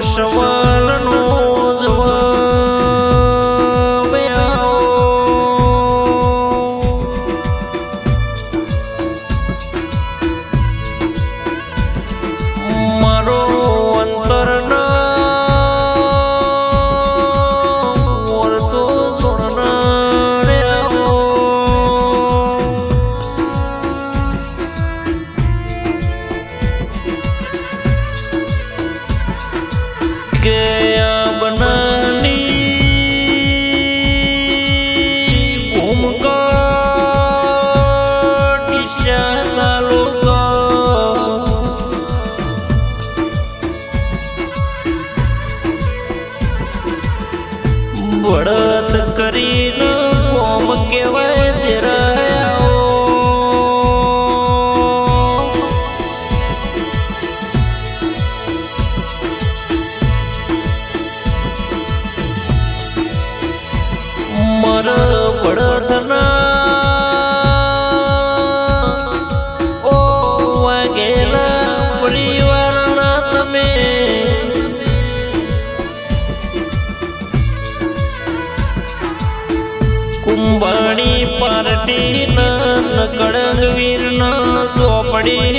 什么 બળત કરીને કોમ કહેવાય પાર્ટી નકળંગ વીર ન ચોપડી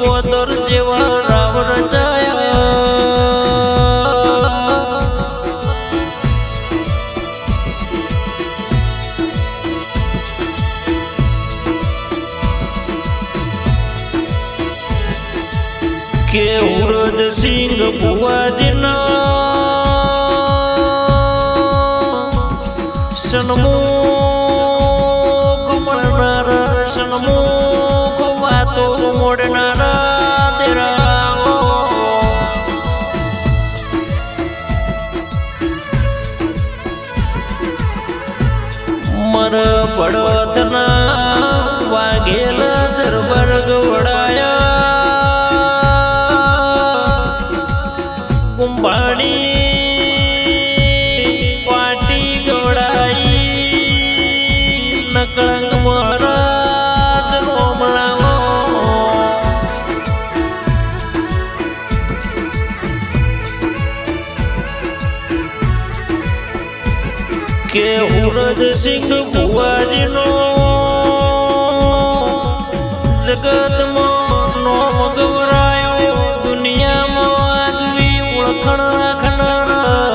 શિકોદર જેવા રાવ રચાયા કે ઉરજ સિંહ ભુવાજીના સન્મુખ સિંહ ભુવાજીનો. જગતમાં નો ગવરાયો દુનિયામાં આગવી ઓળખણ રાખનારા.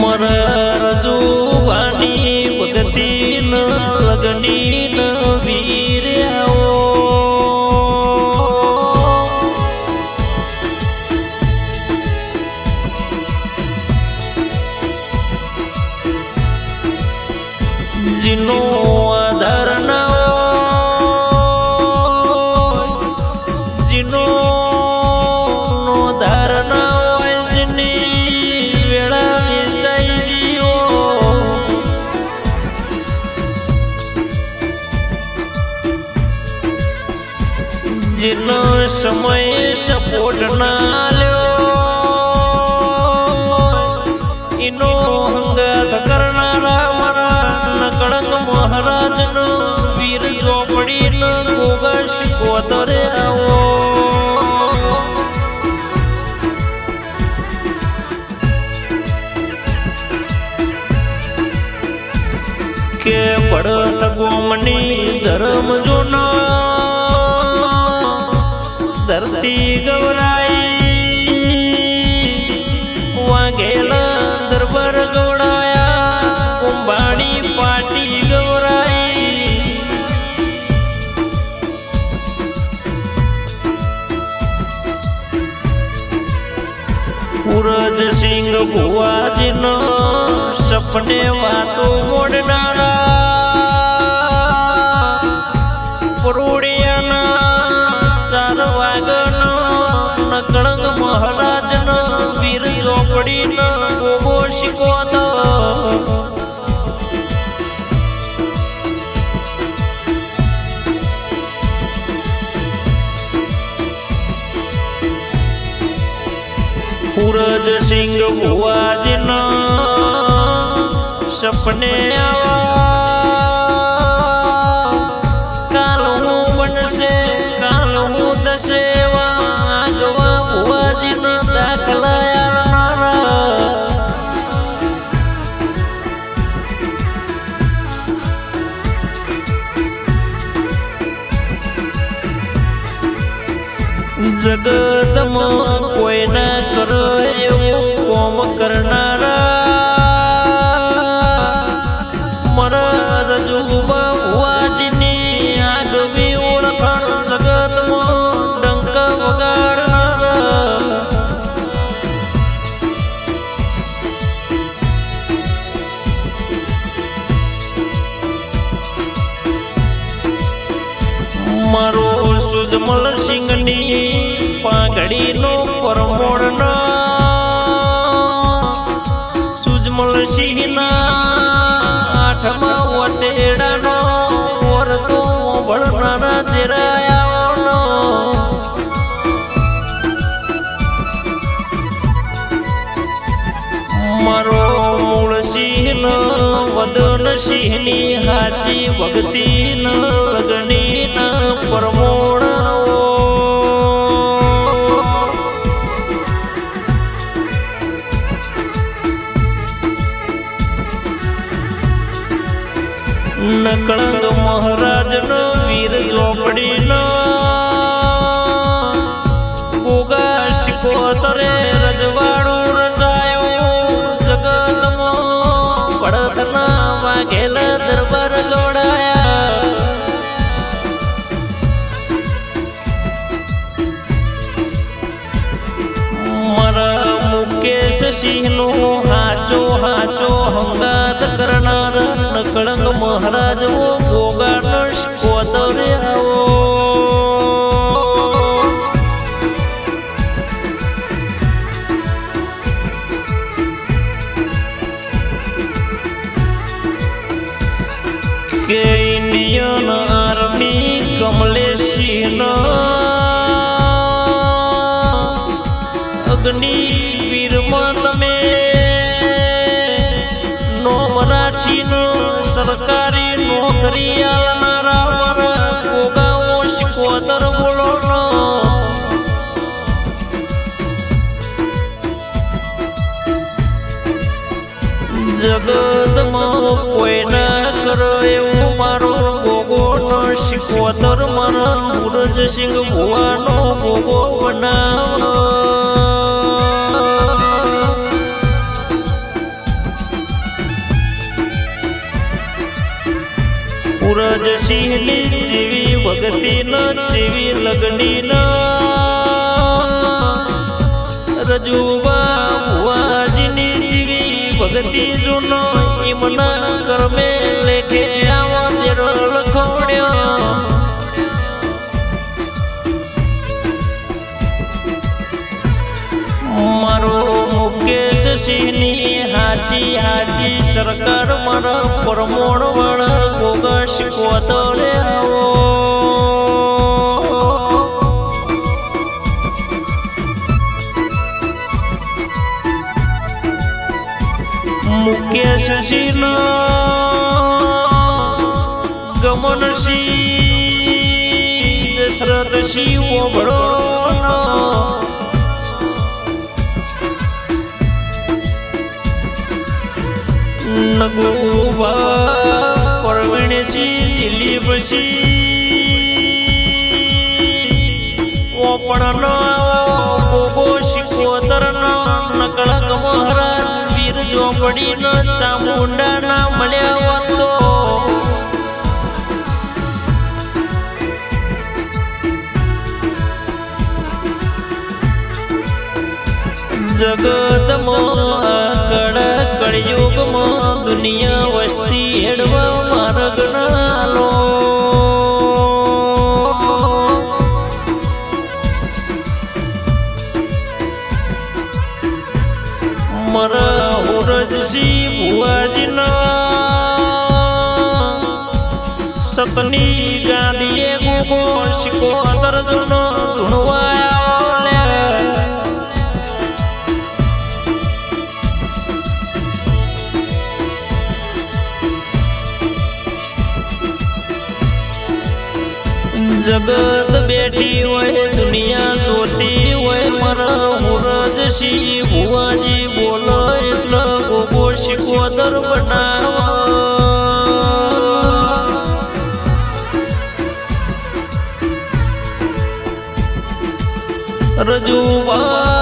મર રજુ વાણી ભગતી લગની સમય સપોર્ટ ના લ્યો. એનો મારા નકળંગ મહારાજનો વીર ચોપડીનો ગોગા શીખવતરે આવો. કે ધર્મ જોનો સિંહ ભુવાજીનો સપને વાતો મોડનારા. સિંહ ભુવાજીનો સપને આવા. કાલ હું બનશે કાલ હું થશે વાગવા આવનારા કરનારા રજુ રજૂબા ભુવાજીની આગવી ઓળખાણ જગતમાં ડંક વગાડનારા મારો સુજમલ સિંહની સિંહની હાચી ભક્તિ ન લગની ન પરમોણ. નકળંગ મહારાજનો વીર ચોપડીનો ગોગા શિકોતરે નકળંગ નોમ સરકારી નોકરી આવનારા મારા ગોગાઓ શિકોતર બોલોનો. જગતમાં કોઈ ના કરો એવું મારો ભોગોનો શીખવતર મારા મુરજ સિંહ ભુવાનો ભોગો બનાવ. સિંહની જેવી ભક્તિ ન જેવી લગની ન રજુબા ભુવાજીની જીવી ભગતી જૂનો ઈમના કરમે લેખે આવો તેરો મારો મુકેશ સિંહની હાચી આજી સરકાર મારા પરમોણ વાળા ગોગા કોતળે આવો. મુકેશ સિંહ ગમન સિંહ દશરથ ઓભળો પૂર્ણ ગોવા પરવીણસી દિલીપસી ઓપણનો ગોગો શિકોતરનો નકળક મહારાજ, વીર ચોપડીનો ચામુંડા ના મળ્યા હતો. કળિયુગ દુનિયા વસ્તી હેડવા માર્ગ નાલો મરા ઉરજસી ભુવાજીના. સતની ગાંધીએ ગોગો શિકો દર્દનો શિકોદર બનાવો. રજુબા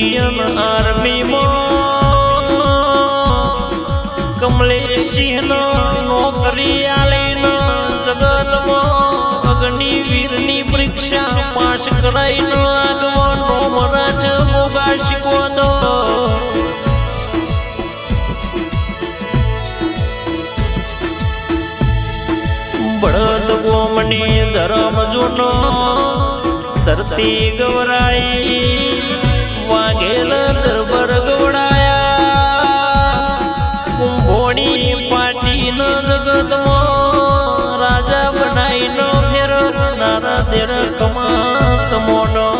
ઇન્ડિયન આર્મીમાં કમલેશસિંહનો નોકરી આલીનો જગતમાં, અગ્નિવીરની પરીક્ષા પાસ કરાઈનો આગવાનો મરાજ મોગા શીખવાનો બળદ ગોમની ધરમ જૂનો, ધરતી ગવરાઈ. વાઘેલ દરબર ગવડાયા કુંભોણી પાટીનો જગતમાં રાજા બનાવીનો ફેર નારા દેર કમાત મોનો.